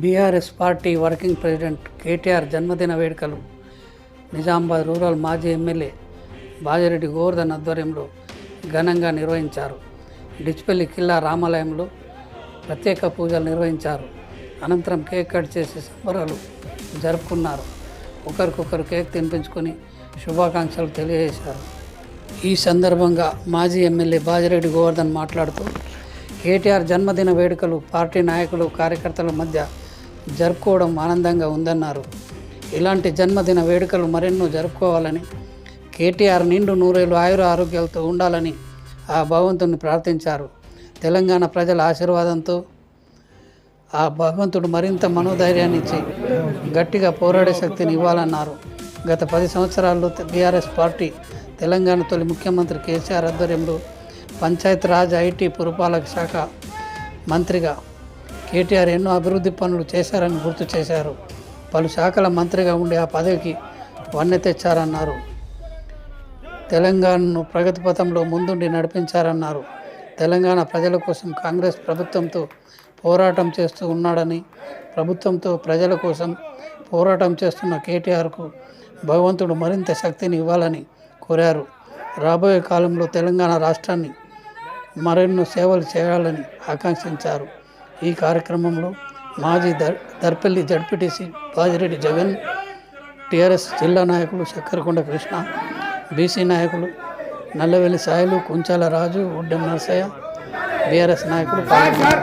BRS party working president KTR జన్మదిన వేడుకలు. Nizamabad rural మాజీ ఎమ్మెల్యే బాజిరెడ్డి గోవర్ధన్ ఆధ్వర్యంలో ఘనంగా నిర్వహించారు. డిచ్పల్లి కిల్లా రామాలయంలో ప్రత్యేక పూజలు నిర్వహించారు. అనంతరం కేక్ కట్ చేసి సంబరాలు జరుపుకున్నారు. ఒకరికొకరు కేక్ తినిపించుకొని శుభాకాంక్షలు తెలియజేశారు. ఈ సందర్భంగా మాజీ ఎమ్మెల్యే బాజిరెడ్డి గోవర్ధన్ మాట్లాడుతూ కేటీఆర్ జన్మదిన వేడుకలు పార్టీ నాయకులు కార్యకర్తల మధ్య జరుపుకోవడం ఆనందంగా ఉందన్నారు. ఇలాంటి జన్మదిన వేడుకలు మరెన్నో జరుపుకోవాలని కేటీఆర్ నిండు నూరేళ్ళు ఆయుర ఆరోగ్యాలతో ఉండాలని ఆ భగవంతుని ప్రార్థించారు. తెలంగాణ ప్రజల ఆశీర్వాదంతో ఆ భగవంతుడు మరింత మనోధైర్యాన్ని ఇచ్చి గట్టిగా పోరాడే శక్తిని ఇవ్వాలన్నారు. గత పది సంవత్సరాల్లో బీఆర్ఎస్ పార్టీ తెలంగాణ తొలి ముఖ్యమంత్రి కేసీఆర్ ఆధ్వర్యంలో పంచాయత్ రాజ్ ఐటీ పురపాలక శాఖ మంత్రిగా కేటీఆర్ ఎన్నో అభివృద్ధి పనులు చేశారని గుర్తు చేశారు. పలు శాఖల మంత్రిగా ఉండి ఆ పదవికి వన్నె తెచ్చారన్నారు. తెలంగాణను ప్రగతి పథంలో ముందుండి నడిపించారన్నారు. తెలంగాణ ప్రజల కోసం కాంగ్రెస్ ప్రభుత్వంతో పోరాటం చేస్తూ ఉన్నాడని ప్రభుత్వంతో ప్రజల కోసం పోరాటం చేస్తున్న కేటీఆర్కు భగవంతుడు మరింత శక్తిని ఇవ్వాలని కోరారు. రాబోయే కాలంలో తెలంగాణ రాష్ట్రాన్ని మరెన్నో సేవలు చేయాలని ఆకాంక్షించారు. ఈ కార్యక్రమంలో మాజీ దర్ దర్పల్లి జడ్పీటీసీ బాజిరెడ్డి జగన్ టీఆర్ఎస్ జిల్లా నాయకులు చక్కరకొండ కృష్ణ బీసీ నాయకులు నల్లవెల్లి సాయిలు కుంచాల రాజు ఉడ్డం నరసయ్య బీఆర్ఎస్ నాయకులు పాల్గొన్నారు.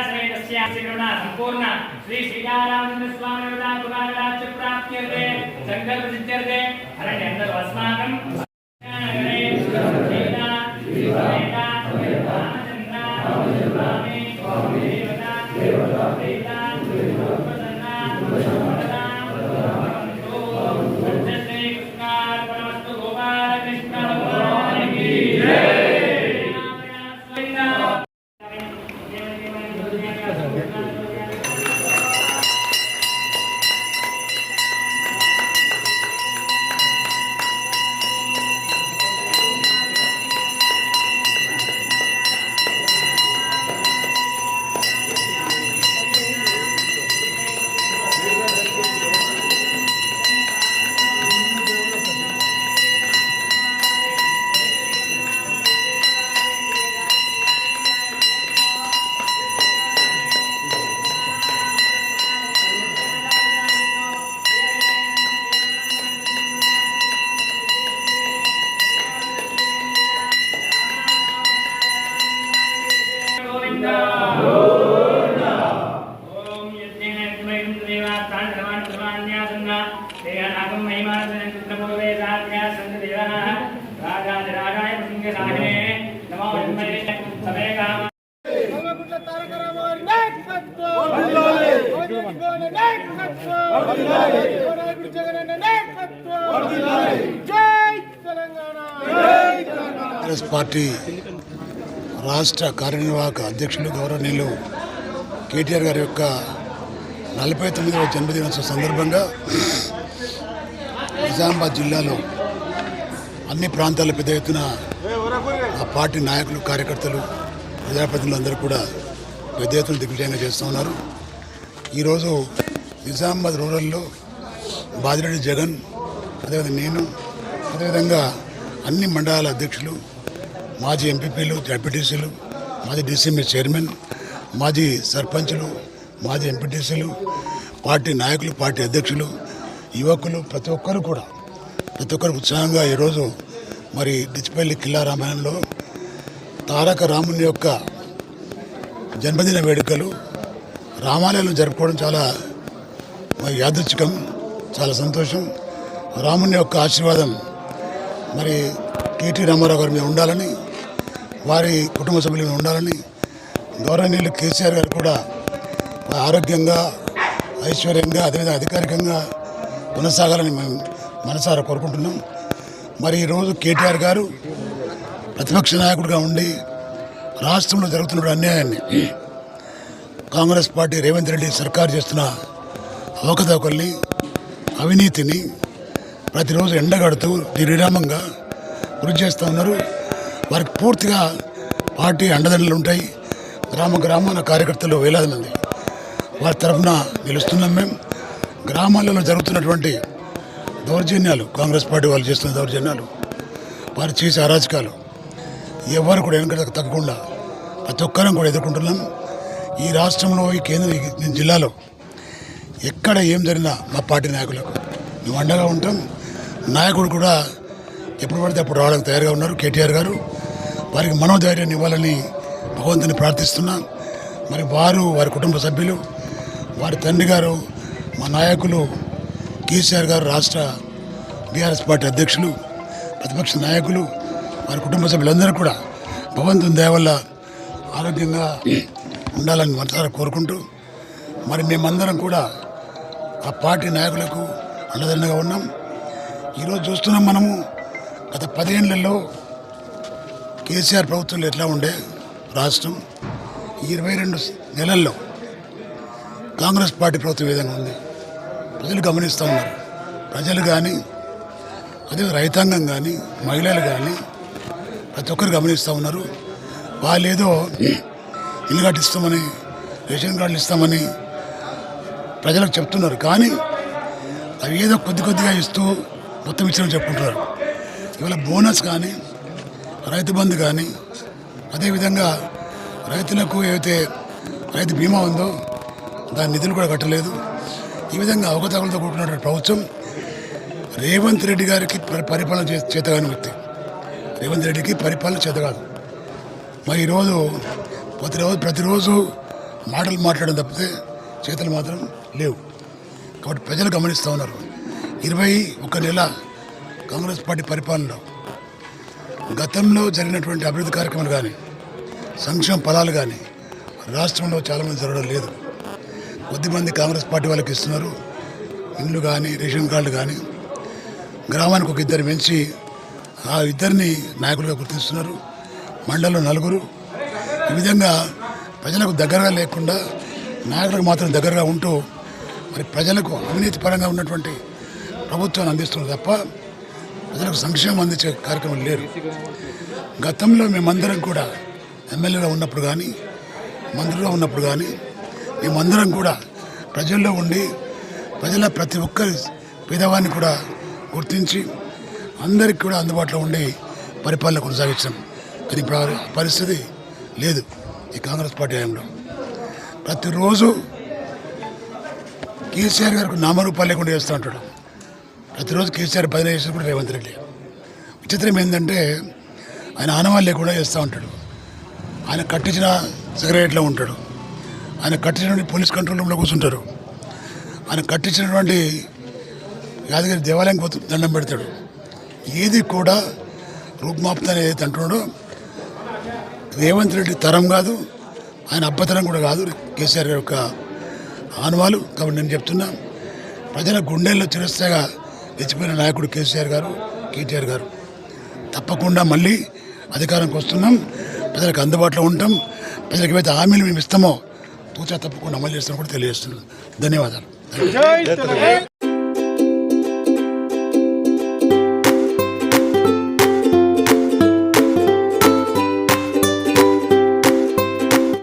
సమేతస్య శ్రీకరుణ సంపూర్ణ శ్రీ శ్రీకారామచంద్ర స్వామి కుమారాజ్య ప్రాప్త్యర్థే సంకల్ప సిద్ధ్యర్థే అరణ్య అందరూ అస్మాకం గోవింద కాంగ్రెస్ పార్టీ రాష్ట్ర కార్యనిర్వాహక అధ్యక్షులు గౌరవనీయులు కేటీఆర్ గారి యొక్క నలభై తొమ్మిదవ జన్మదినోత్సవ సందర్భంగా నిజామాబాద్ జిల్లాలో అన్ని ప్రాంతాల పెద్ద ఎత్తున ఆ పార్టీ నాయకులు కార్యకర్తలు ప్రజాప్రతినిధులు అందరూ కూడా పెద్ద ఎత్తున దిగ్విజయంగా చేస్తూ ఉన్నారు. ఈరోజు నిజామాబాద్ రూరల్లో బాజిరెడ్డి జగన్ అదేవిధంగా నేను అదేవిధంగా అన్ని మండలాల అధ్యక్షులు మాజీ ఎంపీపీలు జడ్పీటీసీలు మాజీ డీసీఎంఏ చైర్మన్ మాజీ సర్పంచులు మాజీ ఎంపీటీసీలు పార్టీ నాయకులు పార్టీ అధ్యక్షులు యువకులు ప్రతి ఒక్కరు కూడా ప్రతి ఒక్కరు ఉత్సాహంగా ఈరోజు మరి డిచ్పల్లి కిల్లా రామాయణంలో తారక రాముని యొక్క జన్మదిన వేడుకలు రామాలయంలో జరుపుకోవడం చాలా మరి యాదృచ్ఛికం చాలా సంతోషం. రాముని యొక్క ఆశీర్వాదం మరి కేటీ రామారావు గారి మీద ఉండాలని వారి కుటుంబ సభ్యుల మీద ఉండాలని గౌరవనీయులు కేసీఆర్ గారు కూడా ఆరోగ్యంగా ఐశ్వర్యంగా అదేవిధంగా అధికారికంగా కొనసాగాలని మేము మనసారా కోరుకుంటున్నాం. మరి ఈరోజు కేటీఆర్ గారు ప్రతిపక్ష నాయకుడిగా ఉండి రాష్ట్రంలో జరుగుతున్న అన్యాయాన్ని కాంగ్రెస్ పార్టీ రేవంత్ రెడ్డి సర్కారు చేస్తున్న అవకతవకల్ని అవినీతిని ప్రతిరోజు ఎండగడుతూ నిర్విరామంగా కృషి చేస్తూ ఉన్నారు. వారికి పూర్తిగా పార్టీ అండదండలు ఉంటాయి. గ్రామ గ్రామాల కార్యకర్తలు వేలాది మంది వారి తరఫున నిలుస్తున్నాం మేము. గ్రామాలలో జరుగుతున్నటువంటి దౌర్జన్యాలు కాంగ్రెస్ పార్టీ వాళ్ళు చేస్తున్న దౌర్జన్యాలు వారు చేసే అరాచకాలు ఎవరు కూడా వెనక తగ్గకుండా ప్రతి ఒక్కరం కూడా ఎదుర్కొంటున్నాం. ఈ రాష్ట్రంలో ఈ కేంద్ర జిల్లాలో ఎక్కడ ఏం జరిగినా మా పార్టీ నాయకులకు మేము అండగా ఉంటాం. నాయకుడు కూడా ఎప్పుడు పడితే అప్పుడు రావడానికి తయారుగా ఉన్నారు. కేటీఆర్ గారు వారికి మనోధైర్యాన్ని ఇవ్వాలని భగవంతుని ప్రార్థిస్తున్నాం. మరి వారు వారి కుటుంబ సభ్యులు వారి తండ్రి గారు మా నాయకులు కేసీఆర్ గారు రాష్ట్ర బీఆర్ఎస్ పార్టీ అధ్యక్షులు ప్రతిపక్ష నాయకులు వారి కుటుంబ సభ్యులందరూ కూడా భగవంతుని దయ వల్ల ఆరోగ్యంగా ఉండాలని మనసారా కోరుకుంటూ మరి మేమందరం కూడా ఆ పార్టీ నాయకులకు అండదండగా ఉన్నాం. ఈరోజు చూస్తున్నాం మనము గత పదేళ్ళలో కేసీఆర్ ప్రభుత్వంలో ఎట్లా ఉండే రాష్ట్రం ఇరవై రెండు నెలల్లో కాంగ్రెస్ పార్టీ ప్రభుత్వం విధంగా ఉంది? ప్రజలు గమనిస్తూ ఉన్నారు. ప్రజలు కానీ అదే రైతాంగం కానీ మహిళలు కానీ ప్రతి ఒక్కరు గమనిస్తూ ఉన్నారు. వాళ్ళు ఏదో ఇల్లు కట్టిస్తామని రేషన్ కార్డులు ఇస్తామని ప్రజలకు చెప్తున్నారు. కానీ అవి ఏదో కొద్ది కొద్దిగా ఇస్తూ మొత్తం ఇచ్చినట్టు చెప్పుకుంటున్నారు. ఇవాళ బోనస్ కానీ రైతు బంధు కానీ అదేవిధంగా రైతులకు ఏదైతే రైతు బీమా ఉందో దాని నిధులు కూడా కట్టలేదు. ఈ విధంగా అవకతవకలతో కూడుకున్నటువంటి ప్రభుత్వం రేవంత్ రెడ్డి గారికి పరిపాలన చే- చేతగాని వ్యక్తి. రేవంత్ రెడ్డికి పరిపాలన చేతగాదు మరి ఈరోజు ప్రతిరోజు ప్రతిరోజు మాటలు మాట్లాడడం తప్పితే చేతులు మాత్రం లేవు. కాబట్టి ప్రజలు గమనిస్తూ ఉన్నారు. ఇరవై ఒక నెల కాంగ్రెస్ పార్టీ పరిపాలనలో గతంలో జరిగినటువంటి అభివృద్ధి కార్యక్రమాలు కానీ సంక్షేమ ఫలాలు కానీ రాష్ట్రంలో చాలామంది జరగడం లేదు. కొద్దిమంది కాంగ్రెస్ పార్టీ వాళ్ళకి ఇస్తున్నారు. ఇండ్లు కానీ రేషన్ కార్డులు కానీ గ్రామానికి ఒక ఇద్దరు పెంచి ఆ ఇద్దరిని నాయకులుగా గుర్తిస్తున్నారు. మండలంలో నలుగురు ఈ విధంగా ప్రజలకు దగ్గరగా లేకుండా నాయకులకు మాత్రం దగ్గరగా ఉంటూ మరి ప్రజలకు అవినీతి పరంగా ఉన్నటువంటి ప్రభుత్వాన్ని అందిస్తున్నారు తప్ప ప్రజలకు సంక్షేమం అందించే కార్యక్రమం లేరు. గతంలో మేమందరం కూడా ఎమ్మెల్యేలో ఉన్నప్పుడు కానీ మంత్రిలో ఉన్నప్పుడు కానీ మేమందరం కూడా ప్రజల్లో ఉండి ప్రజల ప్రతి ఒక్కరి పేదవాన్ని కూడా గుర్తించి అందరికి కూడా అందుబాటులో ఉండి పరిపాలన కొనసాగించాం. కానీ పరిస్థితి లేదు. ఈ కాంగ్రెస్ పార్టీ హయాంలో. ప్రతిరోజు కేసీఆర్ గారికి నామరూపాలు లేకుండా చేస్తూ ఉంటాడు. ప్రతిరోజు కేసీఆర్ బదిలీ చేసిన కూడా రేవంత్ రెడ్డి. విచిత్రం ఏంటంటే ఆయన ఆనవాళ్ళు లేకుండా చేస్తూ ఉంటాడు. ఆయన కట్టించిన సిగరెట్లో ఉంటాడు. ఆయన కట్టించినటువంటి పోలీస్ కంట్రోల్ రూమ్లో కూర్చుంటారు. ఆయన కట్టించినటువంటి యాదగిరి దేవాలయం పోతు దండం పెడతాడు. ఏది కూడా రూపుమాపుతాను ఏదైతే అంటున్నాడో. రేవంత్ రెడ్డి తరం కాదు ఆయన అబ్బతరం కూడా కాదు. కేసీఆర్ గారి యొక్క ఆనవాలు కాబట్టి నేను చెప్తున్నా ప్రజల గుండెల్లో చిరస్థాయిగా తెచ్చిపోయిన నాయకుడు కేసీఆర్ గారు కేటీఆర్ గారు. తప్పకుండా మళ్ళీ అధికారంకి వస్తున్నాం ప్రజలకు అందుబాటులో ఉంటాం ప్రజలకు ఏవైతే హామీలు మేము ఇస్తామో తూచా తప్పకుండా అమలు చేస్తామో కూడా తెలియజేస్తున్నాం ధన్యవాదాలు.